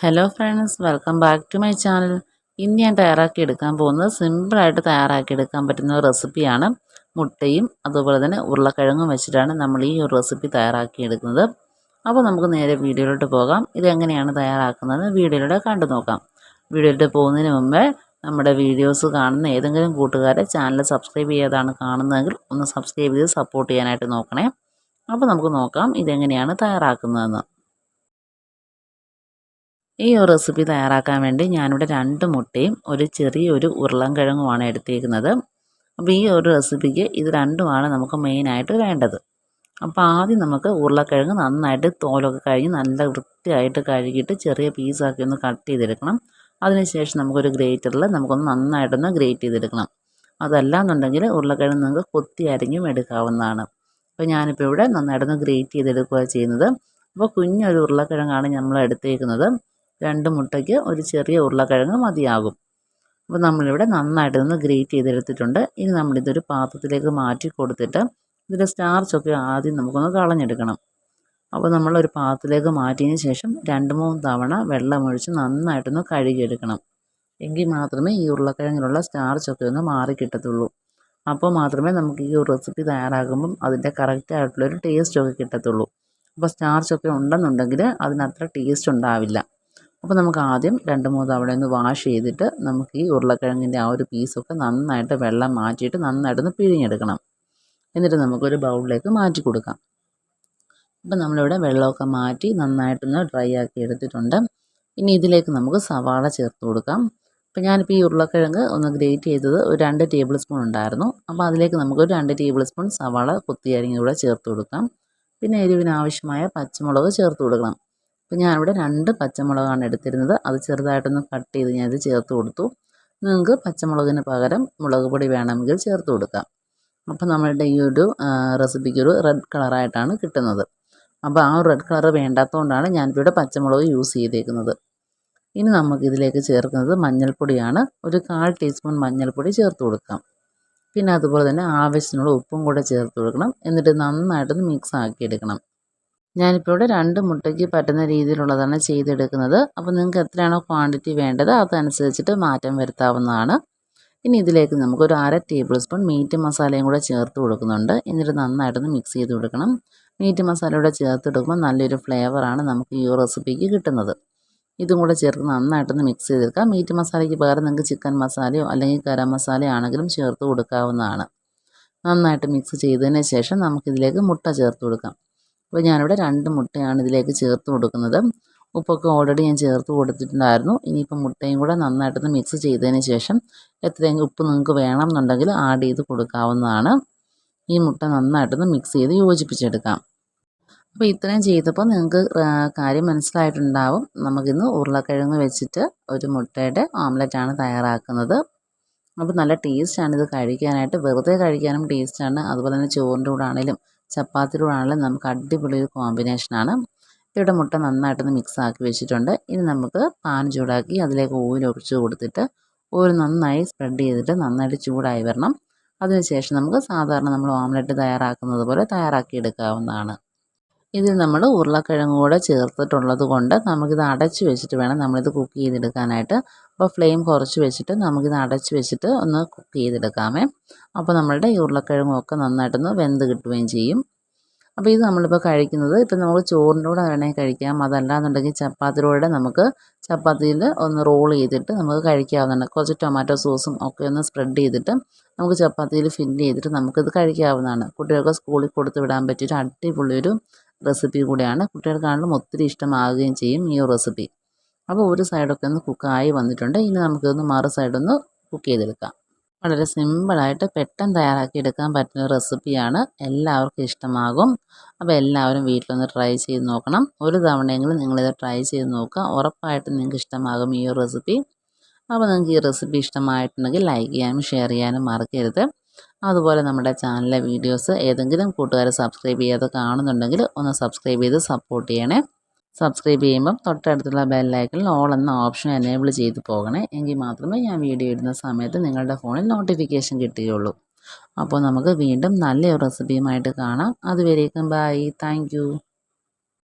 Hello friends welcome back to my channel ഇന്ന് ഞാൻ തയ്യാറാക്കി എടുക്കാൻ പോകുന്നത് സിമ്പിളായിട്ട് തയ്യാറാക്കി എടുക്കാൻ പറ്റുന്ന റെസിപ്പിയാണ് മുട്ടയും അതുപോലെ തന്നെ ഉരുളക്കിഴങ്ങും വെച്ചിട്ടാണ് നമ്മൾ ഈ ഒരു റെസിപ്പി തയ്യാറാക്കി എടുക്കുന്നത്. അപ്പോൾ നമുക്ക് നേരെ വീഡിയോയിലോട്ട് പോകാം. ഇതെങ്ങനെയാണ് തയ്യാറാക്കുന്നത് വീഡിയോയിലൂടെ കണ്ടു നോക്കാം. വീഡിയോയിലോട്ട് പോകുന്നതിന് മുമ്പേ നമ്മുടെ വീഡിയോസ് കാണുന്ന ഏതെങ്കിലും കൂട്ടുകാരെ ചാനൽ സബ്സ്ക്രൈബ് ചെയ്യാതാണ് കാണുന്നതെങ്കിൽ ഒന്ന് സബ്സ്ക്രൈബ് ചെയ്ത് സപ്പോർട്ട് ചെയ്യാനായിട്ട് നോക്കണേ. അപ്പോൾ നമുക്ക് നോക്കാം ഇതെങ്ങനെയാണ് തയ്യാറാക്കുന്നതെന്ന്. ഈ റെസിപ്പി തയ്യാറാക്കാൻ വേണ്ടി ഞാനിവിടെ രണ്ട് മുട്ടയും ഒരു ചെറിയൊരു ഉരുളൻകിഴങ്ങുമാണ് എടുത്തേക്കുന്നത് അപ്പോൾ ഈ ഒരു റെസിപ്പിക്ക് ഇത് രണ്ടുമാണ് നമുക്ക് മെയിനായിട്ട് വേണ്ടത്. അപ്പോൾ ആദ്യം നമുക്ക് ഉരുളക്കിഴങ്ങ് നന്നായിട്ട് തോലൊക്കെ കഴിഞ്ഞ് നല്ല വൃത്തിയായിട്ട് കഴുകിയിട്ട് ചെറിയ പീസാക്കി ഒന്ന് കട്ട് ചെയ്തെടുക്കണം. അതിനുശേഷം നമുക്കൊരു ഗ്രേറ്ററിൽ നമുക്കൊന്ന് നന്നായിട്ടൊന്ന് ഗ്രേറ്റ് ചെയ്തെടുക്കണം. അതല്ല എന്നുണ്ടെങ്കിൽ ഉരുളക്കിഴങ്ങ് നിങ്ങൾക്ക് കൊത്തി അരിഞ്ഞും എടുക്കാവുന്നതാണ്. അപ്പോൾ ഞാനിപ്പോൾ ഇവിടെ നന്നായിട്ടൊന്ന് ഗ്രേറ്റ് ചെയ്തെടുക്കുക ചെയ്യുന്നത്. അപ്പോൾ കുഞ്ഞൊരു ഉരുളക്കിഴങ്ങാണ് നമ്മൾ എടുത്തേക്കുന്നത്. രണ്ട് മുട്ടയ്ക്ക് ഒരു ചെറിയ ഉരുളക്കിഴങ്ങ് മതിയാകും. അപ്പോൾ നമ്മളിവിടെ നന്നായിട്ട് ഒന്ന് ഗ്രേറ്റ് ചെയ്തെടുത്തിട്ടുണ്ട്. ഇനി നമ്മളിതൊരു പാത്രത്തിലേക്ക് മാറ്റി കൊടുത്തിട്ട് ഇതിന്റെ സ്റ്റാർച്ചൊക്കെ ആദ്യം നമുക്കൊന്ന് കളഞ്ഞെടുക്കണം. അപ്പോൾ നമ്മളൊരു പാത്രത്തിലേക്ക് മാറ്റിയതിന് ശേഷം രണ്ട് മൂന്ന് തവണ വെള്ളമൊഴിച്ച് നന്നായിട്ടൊന്ന് കഴുകിയെടുക്കണം. എങ്കിൽ മാത്രമേ ഈ ഉരുളക്കിഴങ്ങിലുള്ള സ്റ്റാർച്ചൊക്കെ ഒന്ന് മാറി കിട്ടത്തുള്ളൂ. അപ്പോൾ മാത്രമേ നമുക്ക് ഈ റെസിപ്പി തയ്യാറാകുമ്പം അതിന്റെ കറക്റ്റ് ആയിട്ടുള്ളൊരു ടേസ്റ്റൊക്കെ കിട്ടത്തുള്ളൂ. അപ്പോൾ സ്റ്റാർച്ചൊക്കെ ഉണ്ടെന്നുണ്ടെങ്കിൽ അതിനത്ര ടേസ്റ്റ് ഉണ്ടാവില്ല. അപ്പോൾ നമുക്ക് ആദ്യം രണ്ട് മൂന്ന് തവണ ഒന്ന് വാഷ് ചെയ്തിട്ട് നമുക്ക് ഈ ഉരുളക്കിഴങ്ങിന്റെ ആ ഒരു പീസൊക്കെ നന്നായിട്ട് വെള്ളം മാറ്റിയിട്ട് നന്നായിട്ടൊന്ന് പിഴിഞ്ഞെടുക്കണം. എന്നിട്ട് നമുക്കൊരു ബൗളിലേക്ക് മാറ്റി കൊടുക്കാം. അപ്പം നമ്മളിവിടെ വെള്ളമൊക്കെ മാറ്റി നന്നായിട്ടൊന്ന് ഡ്രൈ ആക്കി എടുത്തിട്ടുണ്ട്. ഇനി ഇതിലേക്ക് നമുക്ക് സവാള ചേർത്ത് കൊടുക്കാം. അപ്പോൾ ഞാനിപ്പോൾ ഈ ഉരുളക്കിഴങ്ങ് ഒന്ന് ഗ്രേറ്റ് ചെയ്തത് ഒരു രണ്ട് ടേബിൾ സ്പൂൺ ഉണ്ടായിരുന്നു. അപ്പോൾ അതിലേക്ക് നമുക്ക് ഒരു രണ്ട് ടേബിൾ സ്പൂൺ സവാള കുത്തി അരിഞ്ഞൂടെ ചേർത്ത് കൊടുക്കാം. പിന്നെ എരിവിന് ആവശ്യമായ പച്ചമുളക് ചേർത്ത് കൊടുക്കണം. അപ്പോൾ ഞാനിവിടെ രണ്ട് പച്ചമുളകാണ് എടുത്തിരുന്നത്. അത് ചെറുതായിട്ടൊന്ന് കട്ട് ചെയ്ത് ഞാനിത് ചേർത്ത് കൊടുത്തു. നിങ്ങൾക്ക് പച്ചമുളകിന് പകരം മുളക് പൊടി വേണമെങ്കിൽ ചേർത്ത് കൊടുക്കാം. അപ്പോൾ നമ്മളുടെ ഈ ഒരു റെസിപ്പിക്ക് ഒരു റെഡ് കളറായിട്ടാണ് കിട്ടുന്നത്. അപ്പോൾ ആ റെഡ് കളർ വേണ്ടാത്തതുകൊണ്ടാണ് ഞാനിവിടെ പച്ചമുളക് യൂസ് ചെയ്തേക്കുന്നത്. ഇനി നമുക്ക് ഇതിലേക്ക് ചേർക്കുന്നത് മഞ്ഞൾപ്പൊടിയാണ്. ഒരു കാൽ ടീസ്പൂൺ മഞ്ഞൾപ്പൊടി ചേർത്ത് കൊടുക്കാം. പിന്നെ അതുപോലെ തന്നെ ആവശ്യത്തിനുള്ള ഉപ്പും കൂടെ ചേർത്ത് കൊടുക്കണം. എന്നിട്ട് നന്നായിട്ടൊന്ന് മിക്സ് ആക്കി എടുക്കണം ഞാനിപ്പോൾ ഇവിടെ രണ്ട് മുട്ടയ്ക്ക് പറ്റുന്ന രീതിയിലുള്ളതാണ് ചെയ്തെടുക്കുന്നത്. അപ്പോൾ നിങ്ങൾക്ക് എത്രയാണോ ക്വാണ്ടിറ്റി വേണ്ടത് അതനുസരിച്ചിട്ട് മാറ്റം വരുത്താവുന്നതാണ്. ഇനി ഇതിലേക്ക് നമുക്കൊരു അര ടേബിൾ സ്പൂൺ മീറ്റ് മസാലയും കൂടെ ചേർത്ത് കൊടുക്കുന്നുണ്ട്. എന്നിട്ട് നന്നായിട്ടൊന്ന് മിക്സ് ചെയ്ത് കൊടുക്കണം. മീറ്റ് മസാല കൂടെ ചേർത്ത് കൊടുക്കുമ്പോൾ നല്ലൊരു ഫ്ലേവറാണ് നമുക്ക് ഈ റെസിപ്പിക്ക് കിട്ടുന്നത്. ഇതും കൂടെ ചേർത്ത് നന്നായിട്ടൊന്ന് മിക്സ് ചെയ്തെടുക്കാം. മീറ്റ് മസാലയ്ക്ക് പകരം നിങ്ങൾക്ക് ചിക്കൻ മസാലയോ അല്ലെങ്കിൽ ഗരം മസാലയോ ആണെങ്കിലും ചേർത്ത് കൊടുക്കാവുന്നതാണ്. നന്നായിട്ട് മിക്സ് ചെയ്തതിന് ശേഷം നമുക്കിതിലേക്ക് മുട്ട ചേർത്ത് കൊടുക്കാം. അപ്പോൾ ഞാനിവിടെ രണ്ട് മുട്ടയാണ് ഇതിലേക്ക് ചേർത്ത് കൊടുക്കുന്നത്. ഉപ്പൊക്കെ ഓൾറെഡി ഞാൻ ചേർത്ത് കൊടുത്തിട്ടുണ്ടായിരുന്നു. ഇനിയിപ്പോൾ മുട്ടയും കൂടെ നന്നായിട്ടൊന്ന് മിക്സ് ചെയ്തതിന് ശേഷം എത്രയെങ്കിലും ഉപ്പ് നിങ്ങൾക്ക് വേണം എന്നുണ്ടെങ്കിൽ ആഡ് ചെയ്ത് കൊടുക്കാവുന്നതാണ്. ഈ മുട്ട നന്നായിട്ടൊന്ന് മിക്സ് ചെയ്ത് യോജിപ്പിച്ചെടുക്കാം. അപ്പോൾ ഇത്രയും ചെയ്തപ്പോൾ നിങ്ങൾക്ക് കാര്യം മനസ്സിലായിട്ടുണ്ടാവും. നമുക്കിന്ന് ഉരുളക്കിഴങ്ങ് വെച്ചിട്ട് ഒരു മുട്ടയുടെ ഓംലെറ്റാണ് തയ്യാറാക്കുന്നത്. അപ്പോൾ നല്ല ടേസ്റ്റാണ് ഇത് കഴിക്കാനായിട്ട്. വെറുതെ കഴിക്കാനും ടേസ്റ്റാണ് അതുപോലെ തന്നെ ചോറിന്റെ കൂടെ ആണെങ്കിലും ചപ്പാത്തിയുടെ കൂടെ ആണെങ്കിലും നമുക്ക് അടിപൊളി ഒരു കോമ്പിനേഷനാണ്. ഇവിടെ മുട്ട നന്നായിട്ടൊന്ന് മിക്സ് ആക്കി വെച്ചിട്ടുണ്ട്. ഇനി നമുക്ക് പാൻ ചൂടാക്കി അതിലേക്ക് ഓയിൽ ഒഴിച്ച് കൊടുത്തിട്ട് ഓയിൽ നന്നായി സ്പ്രെഡ് ചെയ്തിട്ട് നന്നായിട്ട് ചൂടായി വരണം. അതിനുശേഷം നമുക്ക് സാധാരണ നമ്മൾ ഓംലെറ്റ് തയ്യാറാക്കുന്നത് പോലെ തയ്യാറാക്കി എടുക്കാവുന്നതാണ്. ഇതിൽ നമ്മൾ ഉരുളക്കിഴങ്ങ് കൂടെ ചേർത്തിട്ടുള്ളത് കൊണ്ട് നമുക്കിത് അടച്ച് വെച്ചിട്ട് വേണം നമ്മളിത് കുക്ക് ചെയ്തെടുക്കാനായിട്ട്. അപ്പോൾ ഫ്ലെയിം കുറച്ച് വെച്ചിട്ട് നമുക്കിത് അടച്ച് വെച്ചിട്ട് ഒന്ന് കുക്ക് ചെയ്തെടുക്കാമേ. അപ്പോൾ നമ്മളുടെ ഈ ഉരുളക്കിഴങ്ങും ഒക്കെ നന്നായിട്ടൊന്ന് വെന്ത് കിട്ടുകയും ചെയ്യും. അപ്പോൾ ഇത് നമ്മളിപ്പോൾ കഴിക്കുന്നത് ഇപ്പം നമുക്ക് ചോറിന്റെ കൂടെ വേണമെങ്കിൽ കഴിക്കാം. അതല്ലാന്നുണ്ടെങ്കിൽ ചപ്പാത്തിയുടെ നമുക്ക് ചപ്പാത്തിയിൽ ഒന്ന് റോൾ ചെയ്തിട്ട് നമുക്ക് കഴിക്കാവുന്നതാണ്. കുറച്ച് ടൊമാറ്റോ സോസും ഒക്കെ ഒന്ന് സ്പ്രെഡ് ചെയ്തിട്ട് നമുക്ക് ചപ്പാത്തിയിൽ ഫില്ല് ചെയ്തിട്ട് നമുക്കിത് കഴിക്കാവുന്നതാണ്. കുട്ടികൾക്ക് സ്കൂളിൽ കൊടുത്ത് വിടാൻ പറ്റിയൊരു അടിപൊളിയൊരു റെസിപ്പി കൂടെയാണ്. കുട്ടികൾക്കാണെങ്കിലും ഒത്തിരി ഇഷ്ടമാവുകയും ചെയ്യും ഈ റെസിപ്പി. അപ്പോൾ ഒരു സൈഡൊക്കെ ഒന്ന് കുക്കായി വന്നിട്ടുണ്ട്. ഇനി നമുക്കൊന്ന് മറു സൈഡൊന്ന് കുക്ക് ചെയ്തെടുക്കാം. വളരെ സിമ്പിളായിട്ട് പെട്ടെന്ന് തയ്യാറാക്കി എടുക്കാൻ പറ്റുന്ന റെസിപ്പിയാണ്. എല്ലാവർക്കും ഇഷ്ടമാകും. അപ്പോൾ എല്ലാവരും വീട്ടിലൊന്ന് ട്രൈ ചെയ്ത് നോക്കണം. ഒരു തവണയെങ്കിലും നിങ്ങളിത് ട്രൈ ചെയ്ത് നോക്കുക. ഉറപ്പായിട്ടും നിങ്ങൾക്ക് ഇഷ്ടമാകും ഈ റെസിപ്പി. അപ്പോൾ നിങ്ങൾക്ക് ഈ റെസിപ്പി ഇഷ്ടമായിട്ടുണ്ടെങ്കിൽ ലൈക്ക് ചെയ്യാനും ഷെയർ ചെയ്യാനും മറക്കരുത്. അതുപോലെ നമ്മുടെ ചാനലിലെ വീഡിയോസ് ഏതെങ്കിലും കൂട്ടുകാർ സബ്സ്ക്രൈബ് ചെയ്യാതെ കാണുന്നുണ്ടെങ്കിൽ ഒന്ന് സബ്സ്ക്രൈബ് ചെയ്ത് സപ്പോർട്ട് ചെയ്യണേ. സബ്സ്ക്രൈബ് ചെയ്യുമ്പം തൊട്ടടുത്തുള്ള ബെല്ലൈക്കണിൽ ഓൾ എന്ന ഓപ്ഷൻ എനേബിൾ ചെയ്ത് പോകണേ. എങ്കിൽ മാത്രമേ ഞാൻ വീഡിയോ ഇടുന്ന സമയത്ത് നിങ്ങളുടെ ഫോണിൽ നോട്ടിഫിക്കേഷൻ കിട്ടുകയുള്ളൂ. അപ്പോൾ നമുക്ക് വീണ്ടും നല്ലൊരു റെസിപ്പിയുമായിട്ട് കാണാം. അതുവരേക്കും ബൈ താങ്ക്